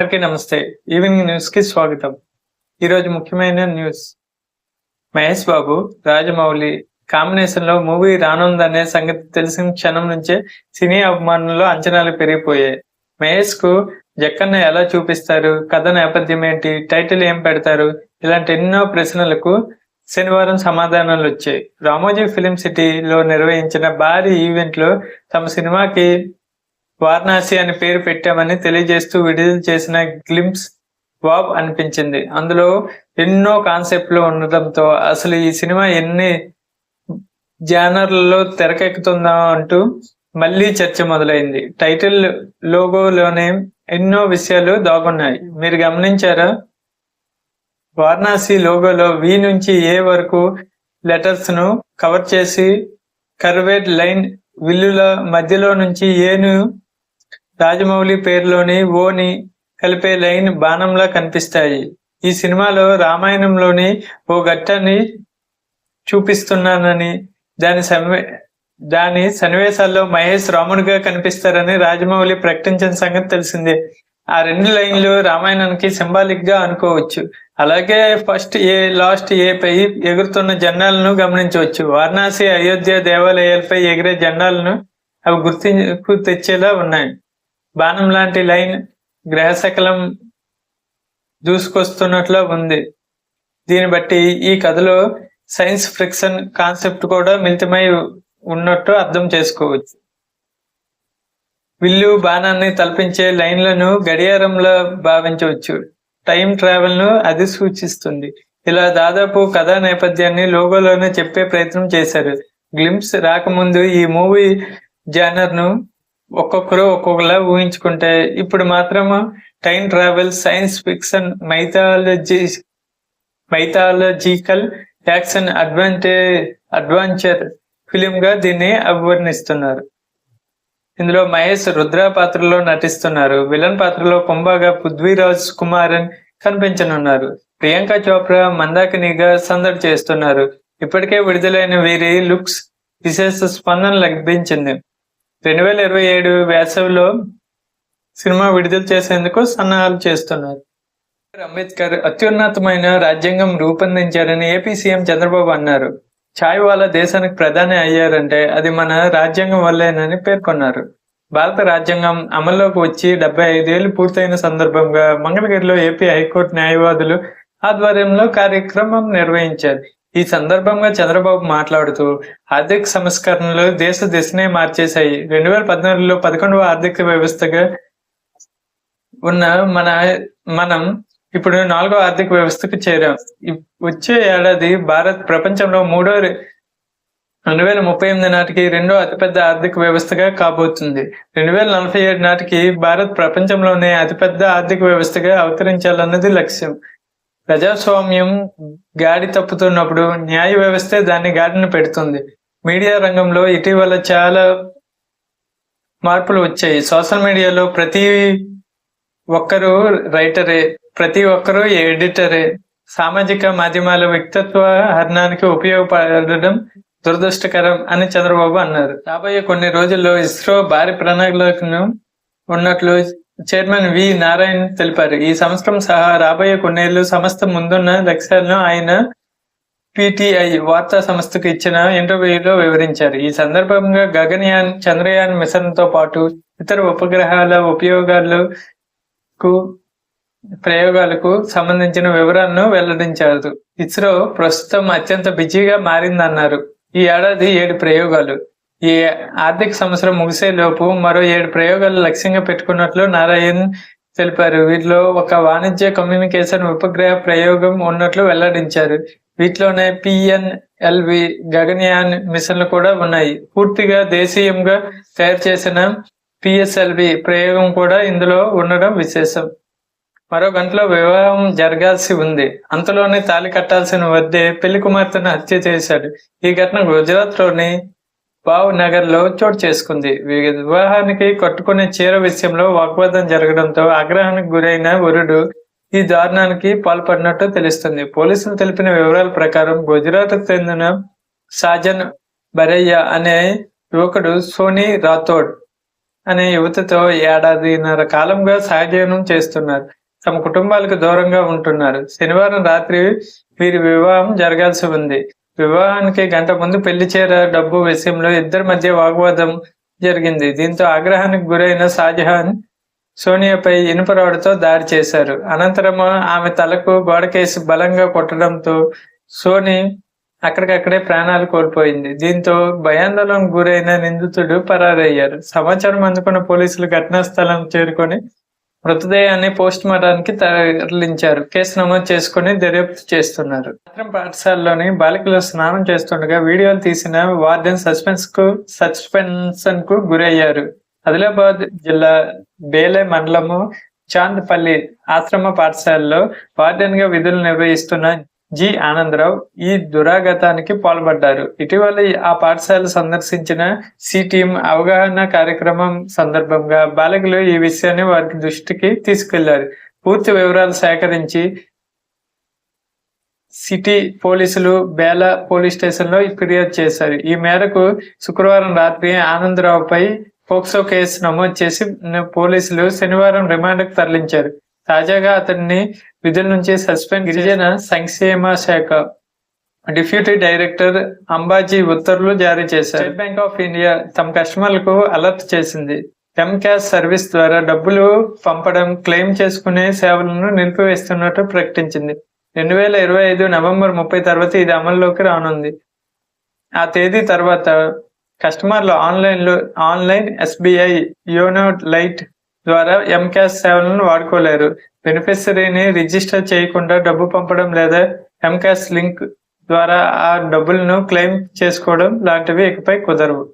అందరికీ నమస్తే. ఈవినింగ్ న్యూస్కి స్వాగతం. ఈరోజు ముఖ్యమైన న్యూస్. మహేష్ బాబు రాజమౌళి కాంబినేషన్లో మూవీ రానుందనే సంగతి తెలిసిన క్షణం నుంచే సినీ అభిమానుల్లో అంచనాలు పెరిగిపోయాయి. మహేష్కు జక్కన్న ఎలా చూపిస్తారు? కథ నేపథ్యం ఏంటి? టైటిల్ ఏం పెడతారు? ఇలాంటి ఎన్నో ప్రశ్నలకు శనివారం సమాధానాలు వచ్చాయి. రామోజీ ఫిలిం సిటీలో నిర్వహించిన భారీ ఈవెంట్లో తమ సినిమాకి వారణాసి అని పేరు పెట్టామని తెలియజేస్తూ విడుదల చేసిన గ్లిమ్స్ వాబ్ అనిపించింది. అందులో ఎన్నో కాన్సెప్ట్లు ఉండటంతో అసలు ఈ సినిమా ఎన్ని జానర్లలో తెరకెక్కుతుందా అంటూ మళ్ళీ చర్చ మొదలైంది. టైటిల్ లోగోలోనే ఎన్నో విషయాలు దాగున్నాయి. మీరు గమనించారా? వారణాసి లోగోలో వి నుంచి ఏ వరకు లెటర్స్ను కవర్ చేసి కర్వేడ్ లైన్ విల్లుల మధ్యలో నుంచి ఏను రాజమౌళి పేరులోని ఓని కలిపే లైన్ బాణంలా కనిపిస్తాయి. ఈ సినిమాలో రామాయణంలోని ఓ ఘట్టాన్ని చూపిస్తున్నానని దాని సన్వే దాని సన్నివేశాల్లో మహేష్ రాముడిగా కనిపిస్తారని రాజమౌళి ప్రకటించిన సంగతి తెలిసిందే. ఆ రెండు లైన్లు రామాయణానికి సింబాలిక్గా అనుకోవచ్చు. అలాగే ఫస్ట్ ఏ లాస్ట్ ఏ పై ఎగురుతున్న జెండాలను గమనించవచ్చు. వారణాసి అయోధ్య దేవాలయాలపై ఎగిరే జెండాలను అవి గుర్తింపు తెచ్చేలా ఉన్నాయి. బాణం లాంటి లైన్ గ్రహశకలం దూసుకొస్తున్నట్లు ఉంది. దీన్ని బట్టి ఈ కథలో సైన్స్ ఫ్రిక్షన్ కాన్సెప్ట్ కూడా మిళితమై ఉన్నట్టు అర్థం చేసుకోవచ్చు. విల్లు బాణాన్ని తలపించే లైన్లను గడియారంలో భావించవచ్చు. టైం ట్రావెల్ను అది సూచిస్తుంది. ఇలా దాదాపు కథా నేపథ్యాన్ని లోగోలోనే చెప్పే ప్రయత్నం చేశారు. గ్లిమ్స్ రాకముందు ఈ మూవీ జానర్ను ఒక్కొక్కరు ఒక్కొక్కలా ఊహించుకుంటే ఇప్పుడు మాత్రం time travel science fiction mythology mythological action advantage adventure film గా దీన్ని అభివర్ణిస్తున్నారు. ఇందులో మహేష్ రుద్ర పాత్రలో నటిస్తున్నారు. విలన్ పాత్రలో కుంభగా పృథ్వీరాజ్ కుమారన్ కనిపించనున్నారు. ప్రియాంక చోప్రా మందాకినిగా సందడి చేస్తున్నారు. ఇప్పటికే విడుదలైన వీరి లుక్స్ విశేష స్పందన లభించింది. రెండు వేల ఇరవై ఏడు వేసవిలో సినిమా విడుదల చేసేందుకు సన్నాహాలు చేస్తున్నారు. అంబేద్కర్ అత్యున్నతమైన రాజ్యాంగం రూపొందించారని ఏపీ సీఎం చంద్రబాబు అన్నారు. ఛాయ్ వాళ్ళ దేశానికి ప్రధాని అయ్యారంటే అది మన రాజ్యాంగం వల్లేనని పేర్కొన్నారు. భారత రాజ్యాంగం అమల్లోకి వచ్చి డెబ్బై ఐదేళ్ళు పూర్తయిన సందర్భంగా మంగళగిరిలో ఏపీ హైకోర్టు న్యాయవాదులు ఆధ్వర్యంలో కార్యక్రమం నిర్వహించారు. ఈ సందర్భంగా చంద్రబాబు మాట్లాడుతూ ఆర్థిక సంస్కరణలు దేశ దిశనే మార్చేశాయి. రెండు వేల పద్నాలుగులో పదకొండవ ఆర్థిక వ్యవస్థగా ఉన్న మన మనం ఇప్పుడు నాలుగో ఆర్థిక వ్యవస్థకు చేరాం. ఇప్- వచ్చే ఏడాది భారత్ ప్రపంచంలో మూడో రెండు వేల ముప్పై ఎనిమిది నాటికి రెండో అతిపెద్ద ఆర్థిక వ్యవస్థగా కాబోతుంది. రెండు వేల నలభై ఏడు నాటికి భారత్ ప్రపంచంలోనే అతిపెద్ద ఆర్థిక వ్యవస్థగా అవతరించాలన్నది లక్ష్యం. ప్రజాస్వామ్యం గాడి తప్పుతున్నప్పుడు న్యాయ వ్యవస్థే దాన్ని గాడిని పెడుతుంది. మీడియా రంగంలో ఇటీవల చాలా మార్పులు వచ్చాయి. సోషల్ మీడియాలో ప్రతి ఒక్కరు రైటరే ప్రతి ఒక్కరు ఎడిటరే. సామాజిక మాధ్యమాల వ్యక్తిత్వ హరణానికి ఉపయోగపడడం దురదృష్టకరం అని చంద్రబాబు అన్నారు. రాబోయే కొన్ని రోజుల్లో ఇస్రో భారీ ప్రణాళికను ఉన్నట్లు చైర్మన్ వి. నారాయణ్ తెలిపారు. ఈ సంవత్సరం సహా రాబోయే కొన్నేళ్ళు సంస్థ ముందున్న లక్ష్యాలను ఆయన పిటిఐ వార్తా సంస్థకు ఇచ్చిన ఇంటర్వ్యూలో వివరించారు. ఈ సందర్భంగా గగన్యాన్ చంద్రయాన్ మిషన్తో పాటు ఇతర ఉపగ్రహాల ఉపయోగాలకు ప్రయోగాలకు సంబంధించిన వివరాలను వెల్లడించారు. ఇస్రో ప్రస్తుతం అత్యంత బిజీగా మారిందన్నారు. ఈ ఏడాది ఏడు ప్రయోగాలు ఈ ఆర్థిక సంవత్సరం ముగిసే లోపు మరో ఏడు ప్రయోగాలు లక్ష్యంగా పెట్టుకున్నట్లు నారాయణ్ తెలిపారు. వీటిలో ఒక వాణిజ్య కమ్యూనికేషన్ ఉపగ్రహ ప్రయోగం ఉన్నట్లు వెల్లడించారు. వీటిలోనే పిఎన్ఎల్వి గగన్యాన్ మిషన్లు కూడా ఉన్నాయి. పూర్తిగా దేశీయంగా తయారు చేసిన పిఎస్ఎల్వి ప్రయోగం కూడా ఇందులో ఉండడం విశేషం. మరో గంటలో వివాహం జరగాల్సి ఉంది. అంతలోనే తాళి కట్టాల్సిన వద్దే పెళ్ళి కుమార్తెను హత్య చేశాడు. ఈ ఘటన గుజరాత్లోని బావ్ నగర్లో చోటు చేసుకుంది. వివాహానికి కట్టుకునే చీర విషయంలో వాగ్వాదం జరగడంతో ఆగ్రహానికి గురైన వరుడు ఈ దారుణానికి పాల్పడినట్టు తెలుస్తుంది. పోలీసులు తెలిపిన వివరాల ప్రకారం గుజరాత్ చెందిన సాజన్ బరయ్య అనే యువకుడు సోనీ రాథోడ్ అనే యువతతో ఏడాదిన్నర కాలంగా సహజీవనం చేస్తున్నారు. తమ కుటుంబాలకు దూరంగా ఉంటున్నారు. శనివారం రాత్రి వీరి వివాహం జరగాల్సి ఉంది. వివాహానికి గంట ముందు పెళ్ళి చీర డబ్బు విషయంలో ఇద్దరి మధ్య వాగ్వాదం జరిగింది. దీంతో ఆగ్రహానికి గురైన షాజహాన్ సోనియాపై ఇనుప రాడ్తో దాడి చేశారు. అనంతరం ఆమె తలకు గోడకేసి బలంగా కొట్టడంతో సోని అక్కడికక్కడే ప్రాణాలు కోల్పోయింది. దీంతో భయాందోళనకు గురైన నిందితుడు పరారయ్యారు. సమాచారం అందుకున్న పోలీసులు ఘటనా స్థలం చేరుకొని మృతదేహాన్ని పోస్ట్ మార్టానికి తరలించారు. కేసు నమోదు చేసుకుని దర్యాప్తు చేస్తున్నారు. మాత్రం పాఠశాలలోని బాలికలు స్నానం చేస్తుండగా వీడియోలు తీసిన వార్డెన్ సస్పెన్స్కు సస్పెన్షన్కు గురయ్యారు. ఆదిలాబాద్ జిల్లా బేలే మండలము చాంద్పల్లి ఆశ్రమ పాఠశాలలో వార్డెన్గా విధులు నిర్వహిస్తున్న జి. ఆనందరావు ఈ దురాగతానికి పాల్పడ్డారు. ఇటీవల ఆ పాఠశాల సందర్శించిన సిటీఎం అవగాహన కార్యక్రమం సందర్భంగా బాలికలు ఈ విషయాన్ని వారి దృష్టికి తీసుకెళ్ళారు. పూర్తి వివరాలు సేకరించి సిటీ పోలీసులు బేల పోలీస్ స్టేషన్లో ఫిర్యాదు చేశారు. ఈ మేరకు శుక్రవారం రాత్రి ఆనందరావుపై పోక్సో కేసు నమోదు చేసి పోలీసులు శనివారం రిమాండ్కు తరలించారు. తాజాగా అతన్ని విధుల నుంచి సస్పెండ్ గిరిజన సంక్షేమ శాఖ డిప్యూటీ డైరెక్టర్ అంబాజీ ఉత్తర్వులు జారీ చేశారు. స్టేట్ బ్యాంక్ ఆఫ్ ఇండియా తమ కస్టమర్లకు అలర్ట్ చేసింది. ఎం క్యాష్ సర్వీస్ ద్వారా డబ్బులు పంపడం క్లెయిమ్ చేసుకునే సేవలను నిలిపివేస్తున్నట్టు ప్రకటించింది. రెండు వేల ఇరవై ఐదు నవంబర్ ముప్పై తర్వాత ఇది అమల్లోకి రానుంది. ఆ తేదీ తర్వాత కస్టమర్లు ఆన్లైన్లో ఆన్లైన్ ఎస్బీఐ యోనో లైట్ ద్వారా ఎం సేవలను వాడుకోలేరు. బెనిఫిషరీని రిజిస్టర్ చేయకుండా డబ్బు పంపడం లేదా ఎం లింక్ ద్వారా ఆ డబ్బులను క్లెయిమ్ చేసుకోవడం లాంటివి ఇకపై కుదరవు.